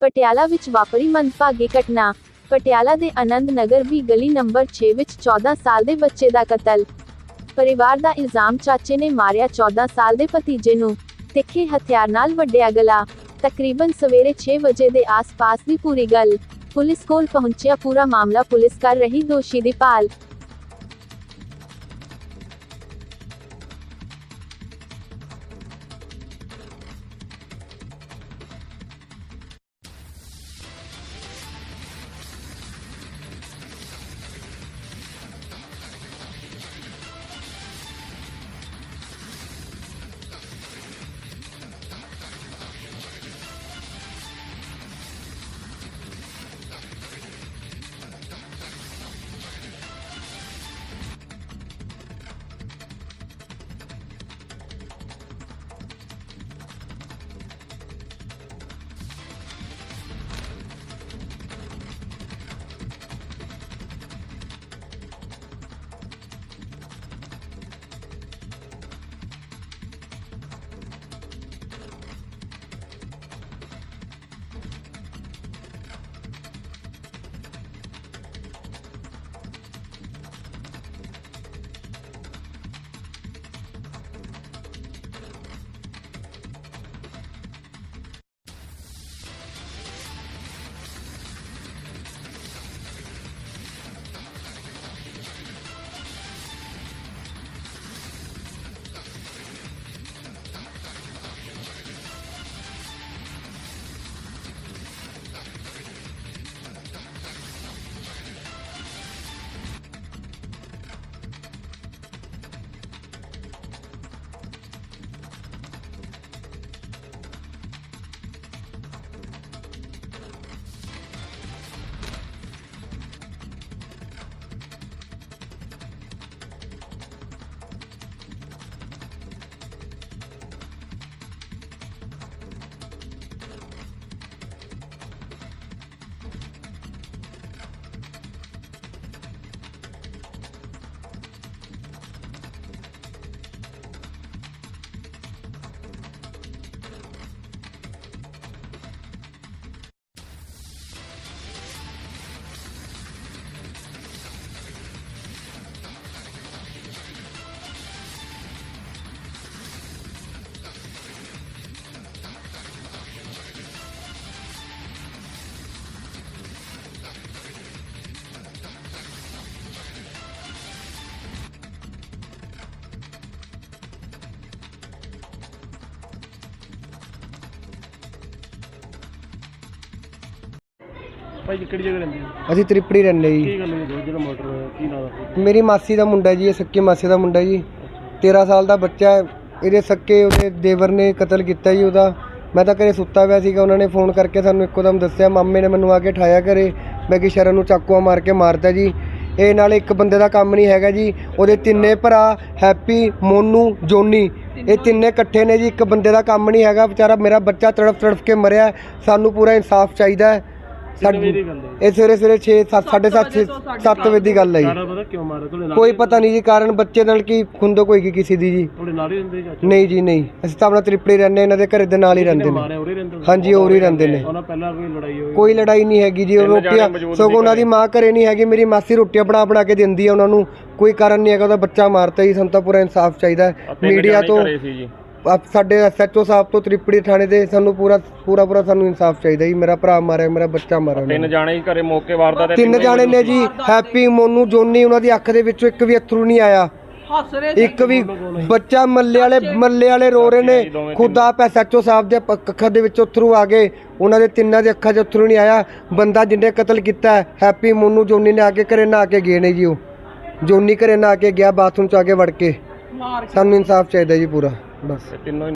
ਪਟਿਆਲਾ ਵਿੱਚ ਵਾਪਰੀ ਮੰਦਭਾਗੀ ਘਟਨਾ। ਪਟਿਆਲਾ ਦੇ ਆਨੰਦ ਨਗਰ ਵੀ ਗਲੀ ਨੰਬਰ 6 ਵਿੱਚ 14 ਸਾਲ ਦੇ ਬੱਚੇ ਦਾ ਕਤਲ। ਪਰਿਵਾਰ ਦਾ ਇਲਜ਼ਾਮ ਚਾਚੇ ਨੇ ਮਾਰਿਆ 14 ਸਾਲ ਦੇ ਭਤੀਜੇ ਨੂੰ। ਤਿੱਖੇ ਹਥਿਆਰ ਨਾਲ ਵੱਢਿਆ ਗਲਾ। ਤਕਰੀਬਨ ਸਵੇਰੇ 6 ਵਜੇ ਦੇ ਆਸ-ਪਾਸ ਦੀ ਪੂਰੀ ਗੱਲ। ਪੁਲਿਸ ਕੋਲ ਪਹੁੰਚਿਆ ਪੂਰਾ ਮਾਮਲਾ ਪੁਲਿਸ ਕਰ ਰਹੀ ਦੋਸ਼ੀ ਦੀ ਭਾਲ। ਭਾਈ ਜੀ ਕਿਹੜੀ ਜਗ੍ਹਾ ਰਹਿੰਦੇ ਹੋ? ਅਸੀਂ ਤ੍ਰਿਪੜੀ ਰਹਿੰਦੇ ਜੀ। ਕੀ ਗੱਲ ਹੋਈ ਦੋ ਜਿਹੜਾ ਮਰਡਰ ਹੋਇਆ ਕੀ ਨਾਮ ਦਾ? ਮੇਰੀ ਮਾਸੀ ਦਾ ਮੁੰਡਾ ਜੀ ਇਹ ਸੱਕੀ ਮਾਸੀ ਦਾ ਮੁੰਡਾ ਜੀ। 13 ਸਾਲ ਦਾ ਬੱਚਾ ਹੈ ਇਹਦੇ ਸੱਕੇ ਉਹਦੇ ਦੇਵਰ ਨੇ ਕਤਲ ਕੀਤਾ ਜੀ ਉਹਦਾ। ਮੈਂ ਤਾਂ ਘਰੇ ਸੁੱਤਾ ਪਿਆ ਸੀਗਾ ਉਹਨਾਂ ਨੇ ਫੋਨ ਕਰਕੇ ਸਾਨੂੰ ਇੱਕੋਦਮ ਦੱਸਿਆ ਮਾਮੇ ਨੇ ਮੈਨੂੰ ਆ ਕੇ ਠਾਇਆ ਘਰੇ। ਮੈਂ ਕਿ ਸ਼ਰਨ ਨੂੰ ਚਾਕੂਆ ਮਾਰ ਕੇ ਮਾਰਤਾ ਜੀ। ਇਹ ਨਾਲ ਇੱਕ ਬੰਦੇ ਦਾ ਕੰਮ ਨਹੀਂ ਹੈਗਾ ਜੀ ਉਹਦੇ ਤਿੰਨੇ ਭਰਾ ਹੈਪੀ ਮੋਨੂ ਜੋਨੀ। ਇਹ ਤਿੰਨੇ ਇਕੱਠੇ ਨੇ ਜੀ ਇੱਕ ਬੰਦੇ ਦਾ ਕੰਮ ਨਹੀਂ ਹੈਗਾ। ਵਿਚਾਰਾ ਮੇਰਾ ਬੱਚਾ ਤੜਫ ਤੜਫ ਕੇ ਮਰਿਆ। ਸਾਨੂੰ ਪੂਰਾ ਇਨਸਾਫ ਚਾਹੀਦਾ ਹੈ। ਇਹ ਸਵੇਰੇ ਸਵੇਰੇ 6 7 7:30 7 ਵਜੇ ਦੀ ਗੱਲ ਹੈ ਜੀ। ਪਤਾ ਕਿਉਂ ਮਾਰਿਆ? ਤੁਹਾਡੇ ਨਾਲ ਕੋਈ ਪਤਾ ਨਹੀਂ ਜੀ ਕਾਰਨ ਬੱਚੇ ਨਾਲ ਕੀ ਖੁੰਦੋ ਕੋਈ ਕੀ ਕਿਸੇ ਦੀ ਜੀ। ਤੁਹਾਡੇ ਨਾਲ ਹੀ ਰਹਿੰਦੇ ਚਾਚਾ? ਨਹੀਂ ਜੀ ਨਹੀਂ। ਅਸੀਂ ਤਾਂ ਆਪਣਾ ਤ੍ਰਿਪੜੀ ਰਹਿੰਦੇ ਇਹਨਾਂ ਦੇ ਘਰੇ ਦੇ ਨਾਲ ਹੀ ਰਹਿੰਦੇ ਨੇ। ਮਾਰਿਆ ਉਰੇ ਰਹਿੰਦੇ ਹਾਂਜੀ ਹੋਰ ਹੀ ਰਹਿੰਦੇ ਨੇ। ਉਹਨਾਂ ਪਹਿਲਾਂ ਕੋਈ ਲੜਾਈ ਹੋਈ? ਕੋਈ ਲੜਾਈ ਨਹੀਂ ਹੈਗੀ ਜੀ ਉਹ ਰੋਟੀਆਂ ਸਗੋਂ ਉਹਨਾਂ ਦੀ ਮਾਂ ਘਰੇ ਨਹੀਂ ਹੈਗੀ ਮੇਰੀ ਮਾਸੀ ਰੋਟੀਆਂ ਬਣਾ ਬਣਾ ਕੇ ਦਿੰਦੀ ਆ ਉਹਨਾਂ ਨੂੰ। ਕੋਈ ਕਾਰਨ ਨਹੀਂ ਹੈਗਾ ਉਹਦਾ ਬੱਚਾ ਮਾਰਤਾ ਜੀ ਸਾਨੂੰ ਤਾਂ ਪੂਰਾ ਇਨਸਾਫ ਚਾਹੀਦਾ ਹੈ। ਮੀਡੀਆ ਤੋਂ ਆਪ ਸਾਡੇ ਐਸਐਚਓ ਸਾਹਿਬ ਤੋਂ ਤ੍ਰਿਪੜੀ ਥਾਣੇ ਦੇ ਸਾਨੂੰ ਪੂਰਾ ਪੂਰਾ ਪੂਰਾ ਸਾਨੂੰ ਇਨਸਾਫ ਚਾਹੀਦਾ ਜੀ। ਮੇਰਾ ਭਰਾ ਮਾਰਿਆ ਮੇਰਾ ਬੱਚਾ ਮਾਰਿਆ ਉਹਨਾਂ ਨੇ। ਜਾਣੇ ਹੀ ਘਰੇ ਮੌਕੇ ਵਾਰਦਾ ਤਿੰਨ ਜਾਣੇ ਨੇ ਜੀ ਹੈਪੀ ਮੋਨੂ ਜੋਨੀ ਉਹਨਾਂ ਦੀ ਅੱਖ ਦੇ ਵਿੱਚੋਂ ਇੱਕ ਵੀ ਅਥਰੂ ਨਹੀਂ ਆਇਆ। ਇੱਕ ਵੀ ਬੱਚਾ ਮੱਲੇ ਵਾਲੇ ਮੱਲੇ ਵਾਲੇ ਰੋ ਰਹੇ ਨੇ। ਖੁਦ ਆਪ ਐਸਐਚਓ ਸਾਹਿਬ ਦੇ ਪ- ਅੱਖਾਂ ਦੇ ਵਿੱਚ ਅਥਰੂ ਆ ਗਏ। ਉਹਨਾਂ ਦੇ ਤਿੰਨਾਂ ਦੇ ਅੱਖਾਂ 'ਚ ਅਥਰੂ ਨਹੀਂ ਆਇਆ। ਬੰਦਾ ਜਿਹਨੇ ਕਤਲ ਕੀਤਾ ਹੈ, ਹੈਪੀ ਮੋਨੂ ਜੋਨੀ ਨੇ ਆ ਕੇ ਘਰੇ ਨਹਾ ਕੇ ਗਏ ਨੇ ਜੀ ਉਹ। ਜੋਨੀ ਘਰੇ ਨਹਾ ਕੇ ਗਿਆ ਬਾਥਰੂਮ 'ਚ ਆ ਕੇ ਵੜ ਕੇ। ਸਾਨੂੰ ਇਨਸਾਫ ਚਾਹੀਦਾ ਜੀ ਪੂਰਾ। ਬਸ। ਤਿੰਨੋਂ ਹੀ